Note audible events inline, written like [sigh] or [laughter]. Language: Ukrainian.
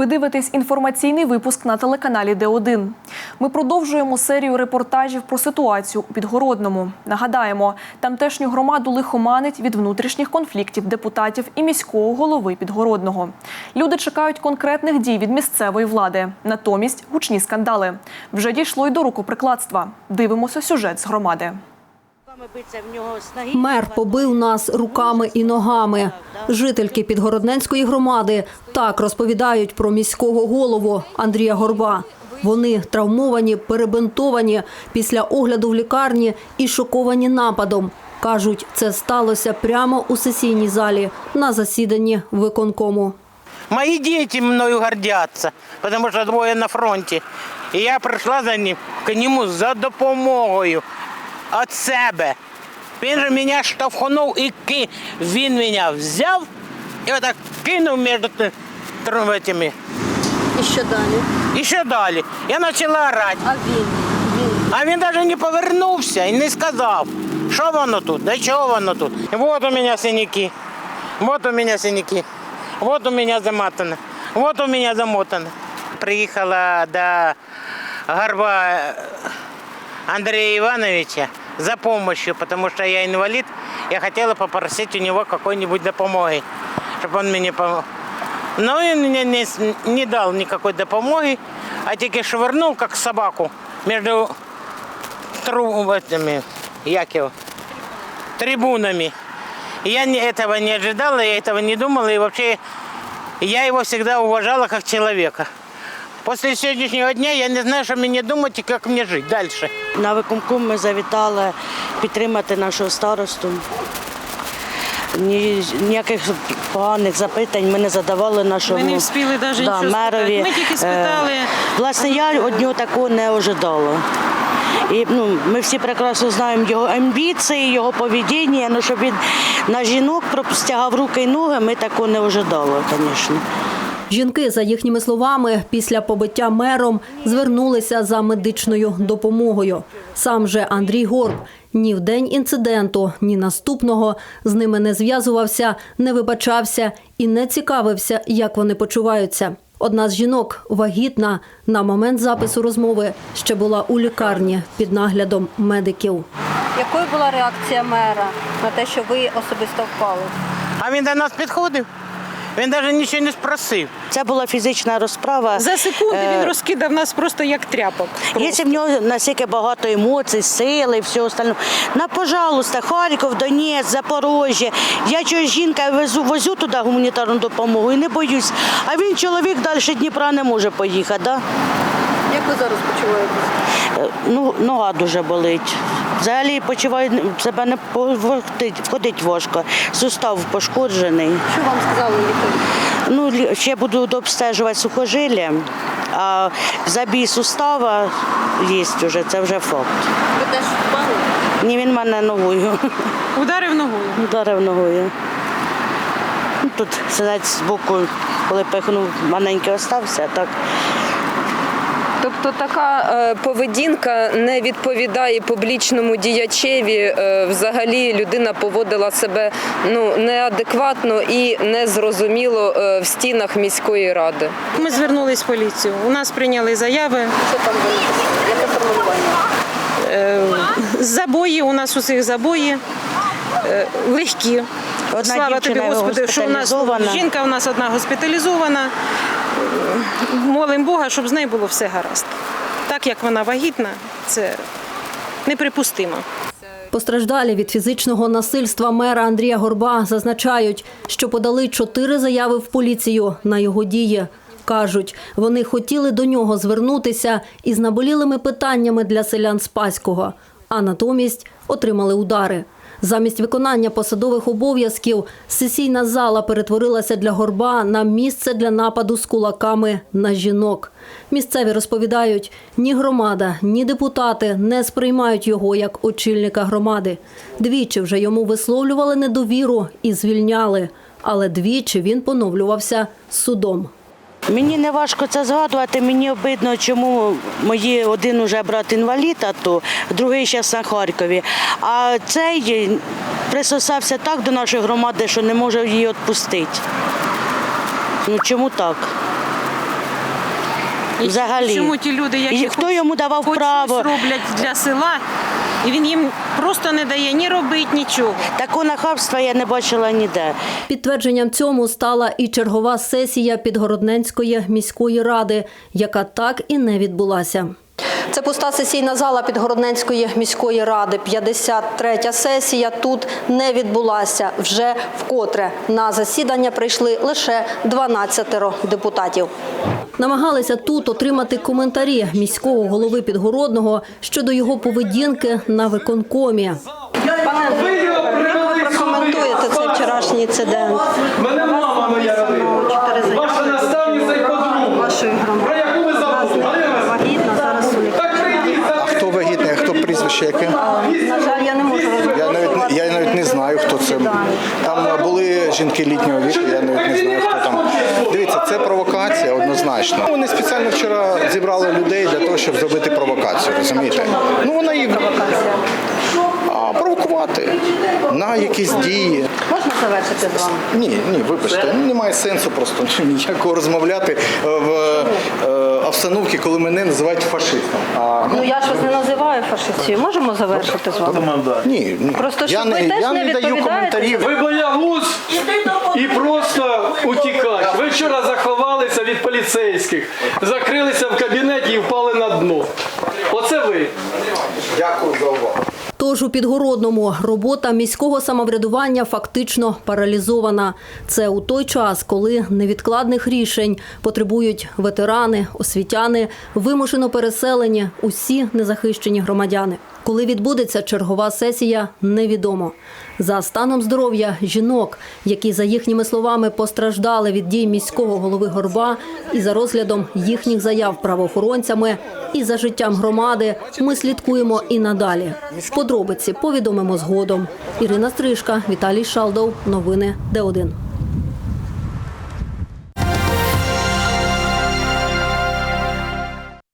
Ви дивитесь інформаційний випуск на телеканалі Д1. Ми продовжуємо серію репортажів про ситуацію у Підгородному. Нагадаємо, тамтешню громаду лихоманить від внутрішніх конфліктів депутатів і міського голови Підгородного. Люди чекають конкретних дій від місцевої влади. Натомість гучні скандали. Вже дійшло й до рукоприкладства. Дивимося сюжет з громади. Мер побив нас руками і ногами. Жительки Підгородненської громади так розповідають про міського голову Андрія Горба. Вони травмовані, перебинтовані після огляду в лікарні і шоковані нападом. Кажуть, це сталося прямо у сесійній залі на засіданні виконкому. Мои дети мною гордятся, потому что двое на фронті. І я прийшла за ним, к нему за допомогою від себе. Він же мене штовхнув і ки... він мене взяв і отак кинув між т- трьома цими. І що далі? І що далі? Я почала орати. А він? А він навіть не повернувся і не сказав, що воно тут, до чого воно тут. Вот у мене синяки, вот у мене синяки, вот у мене замотано, вот у мене замотано. Приїхала до горба Андрея Ивановича за помощью, потому что я инвалид. Я хотела попросить у него какой-нибудь допомоги, чтобы он мне помог. Но он мне не, не дал никакой допомоги, а тільки швырнул, как собаку, между тру, этими, як его, трибунами. Я не, этого не ожидала, я этого не думала, и вообще я его всегда уважала как человека. После сегодняшнего дня я не знаю, что мне думать и как мне жить дальше. На виконком ми завітали підтримати нашого старосту. Ні, ніяких поганих запитань ми не задавали нашому Ми не встигли навіть нічого мерові. Ми тільки спитали. Е, Власне, я від нього такого не ожидала. І ну, ми всі прекрасно знаємо його амбіції, його поведіння, але щоб він на жінок простягав руки і ноги, ми такого не ожидали, звісно. Жінки, за їхніми словами, після побиття мером звернулися за медичною допомогою. Сам же Андрій Горб ні в день інциденту, ні наступного з ними не зв'язувався, не вибачався і не цікавився, як вони почуваються. Одна з жінок, вагітна, на момент запису розмови ще була у лікарні під наглядом медиків. Якою була реакція мера на те, що ви особисто впали? А він до нас підходив. Він навіть нічого не спросив. Це була фізична розправа. За секунди Е, він розкидав нас просто як тряпок. Якщо в нього настільки багато емоцій, сили і все остальне. На, пожалуйста, Харків, Донець, Запорожжя. Я чогось жінка везу, возю туди гуманітарну допомогу і не боюсь. А він чоловік далі Дніпра не може поїхати. Да? Як ви зараз почуваєтесь? Е, Ну, нога дуже болить. Взагалі почуваю себе не входить важко. Сустав пошкоджений. Що вам сказали лікарі? Ну, ще буду обстежувати сухожилля, а забій сустава є вже, це вже факт. Ви теж впали? Ні, він мене ногою. Ударив ногою. Ударив ногою. Тут сидять збоку, коли пихнув, маленький остався, так. Тобто така е, поведінка не відповідає публічному діячеві. Е, взагалі людина поводила себе ну неадекватно і незрозуміло е, в стінах міської ради. Ми звернулись в поліцію. У нас прийняли заяви. Що там? Яке формулювання? Забої у нас усіх забої легкі. Одна Слава тобі, Господи, що у нас жінка у нас одна госпіталізована. Молимо Бога, щоб з нею було все гаразд. Так як вона вагітна, це неприпустимо. Постраждалі від фізичного насильства мера Андрія Горба зазначають, що подали чотири заяви в поліцію на його дії. Кажуть, вони хотіли до нього звернутися із наболілими питаннями для селян Спаського, а натомість отримали удари. Замість виконання посадових обов'язків сесійна зала перетворилася для горба на місце для нападу з кулаками на жінок. Місцеві розповідають, ні громада, ні депутати не сприймають його як очільника громади. Двічі вже йому висловлювали недовіру і звільняли, але двічі він поновлювався судом. Мені не важко це згадувати. Мені обидно, чому мої один уже брат інвалід, а то другий зараз на Харкові. А цей присосався так до нашої громади, що не може її відпустити. Ну чому так? Взагалі. Чому ті люди, які І хто йому давав хоч право? щось роблять для села, і він їм просто не дає ні робити, нічого. Такого нахабства я не бачила ніде. Підтвердженням цьому стала і чергова сесія Підгородненської міської ради, яка так і не відбулася. Це пуста сесійна зала Підгородненської міської ради. 53-я сесія тут не відбулася. Вже вкотре на засідання прийшли лише 12 депутатів. Намагалися тут отримати коментарі міського голови Підгородного щодо його поведінки на виконкомі. Ви його Прокоментуєте цей вчорашній інцидент. Мене мама моя родила. Ваша наставниця і подруга. Про яку ви забули? Галина Васильівна? Так прийдіть за А хто вагітний, а яке? На жаль, я не можу Я навіть я навіть не знаю, хто це. Там були жінки літнього віку, я навіть не знаю, хто там. Дивіться, це провокація однозначно. Вони спеціально вчора зібрали людей для того, щоб зробити провокацію, розумієте? Ну вона їх а, провокувати на якісь дії. Можна завершити з вами? Ні, ні, вибачте, ну, немає сенсу просто [laughs] ніякого розмовляти в е, обстановці, коли мене називають фашистом. А, Ну я ж вас не називаю фашистів. Можемо завершити з вами? ні, ні. Просто я не, теж я не не даю відповідаєте коментарів. Ви боягуз і просто утікач. Ви вчора заховалися від поліцейських, закрилися в кабінеті і впали на дно. Оце ви. Дякую за увагу. Тож у Підгородному робота міського самоврядування фактично паралізована. Це у той час, коли невідкладних рішень потребують ветерани, освітяни, вимушено переселені, усі незахищені громадяни. Коли відбудеться чергова сесія, невідомо. За станом здоров'я жінок, які за їхніми словами постраждали від дій міського голови Горба, і за розглядом їхніх заяв правоохоронцями, і за життям громади, ми слідкуємо і надалі. Подробиці повідомимо згодом. Ірина Стрижка, Віталій Шалдов. Новини Д1.